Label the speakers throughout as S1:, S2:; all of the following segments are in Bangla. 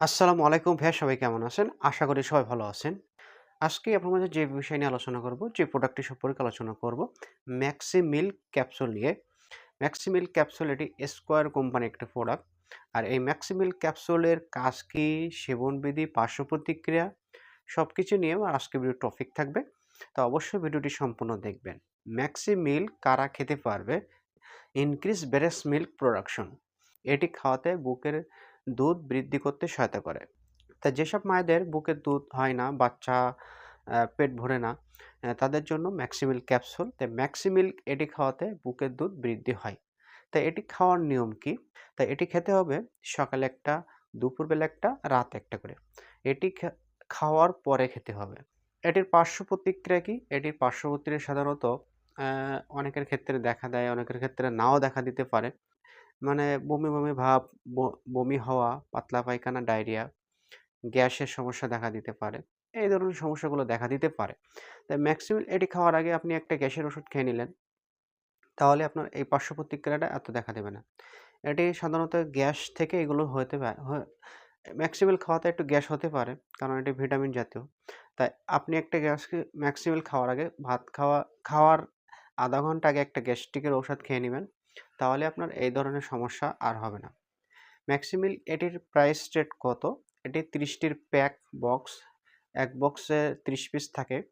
S1: আসসালামু আলাইকুম ভাইয়া সবাই কেমন আছেন? আশা করি সবাই ভালো আছেন। আজকে আপনার মাঝে যে বিষয় নিয়ে আলোচনা করব, যে প্রোডাক্টটি সম্পর্কে আলোচনা করব, ম্যাক্সি মিল্ক ক্যাপসুল নিয়ে। ম্যাক্সি মিল্ক ক্যাপসুল এটি স্কোয়ার কোম্পানির একটা প্রোডাক্ট। আর এই ম্যাক্সি মিল্ক ক্যাপসুলের কাজ কি, সেবনবিধি, পার্শ্ব প্রতিক্রিয়া সবকিছু নিয়েও আজকে ভিডিও টপিক থাকবে। তো অবশ্যই ভিডিওটি সম্পূর্ণ দেখবেন। ম্যাক্সি মিল্ক কারা খেতে পারবে? Increase breast milk production. এটি খাওয়াতে বুকের দুধ বৃদ্ধি করতে সহায়তা করে। তা যেসব মায়েদের বুকের দুধ হয় না, বাচ্চা পেট ভরে না, তাদের জন্য ম্যাক্সিমিল ক্যাপসুল। তাই ম্যাক্সিমিল এটি খাওয়াতে বুকের দুধ বৃদ্ধি হয়। তা এটি খাওয়ার নিয়ম কি? তা এটি খেতে হবে সকালে একটা, দুপুরবেলা একটা, রাত একটা করে। এটি খাওয়ার পরে খেতে হবে। এটির পার্শ্ব প্রতিক্রিয়া কি? এটির পার্শ্ব প্রতিক্রিয়া সাধারণত অনেকের ক্ষেত্রে দেখা দেয়, অনেকের ক্ষেত্রে নাও দেখা দিতে পারে। মানে বমি, বমি ভাব, বমি হওয়া, পাতলা পায়খানা, ডায়রিয়া, গ্যাসের সমস্যা দেখা দিতে পারে। এই ধরনের সমস্যাগুলো দেখা দিতে পারে। তাই ম্যাক্সিমিল এটি খাওয়ার আগে আপনি একটা গ্যাসের ওষুধ খেয়ে নিলেন। তাহলে আপনার এই পার্শ্ব প্রতিক্রিয়াটা এত দেখা দেবে না। এটি সাধারণত গ্যাস থেকে এগুলো হতে পারে ম্যাক্সিমিল খাওয়াতে একটু গ্যাস হতে পারে। কারণ এটি ভিটামিন জাতীয়। তাই আপনি একটা গ্যাসকে ম্যাক্সিমিল খাওয়ার আগে ভাত খাওয়া খাওয়ার ০.৫ ঘণ্টা আগে একটা গ্যাস্ট্রিকের ঔষধ খেয়ে নিবেন। তাহলে আপনার এই ধরনের সমস্যা আর হবে না। ম্যাক্সিমিল এটির প্রাইস রেট কত? এটি ৩০ টির প্যাক বক্স। এক বক্সে ৩০ পিস থাকে।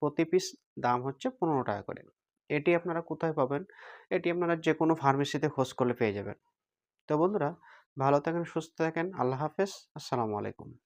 S1: প্রতি পিস দাম হচ্ছে ৳১৫ করে। এটি আপনারা কোথায় পাবেন? এটি আপনারা যে কোনো ফার্মেসিতে খোঁজ করলে পেয়ে যাবেন। তো বন্ধুরা ভালো থাকেন, সুস্থ থাকেন। আল্লাহ হাফেজ। আসসালামু আলাইকুম।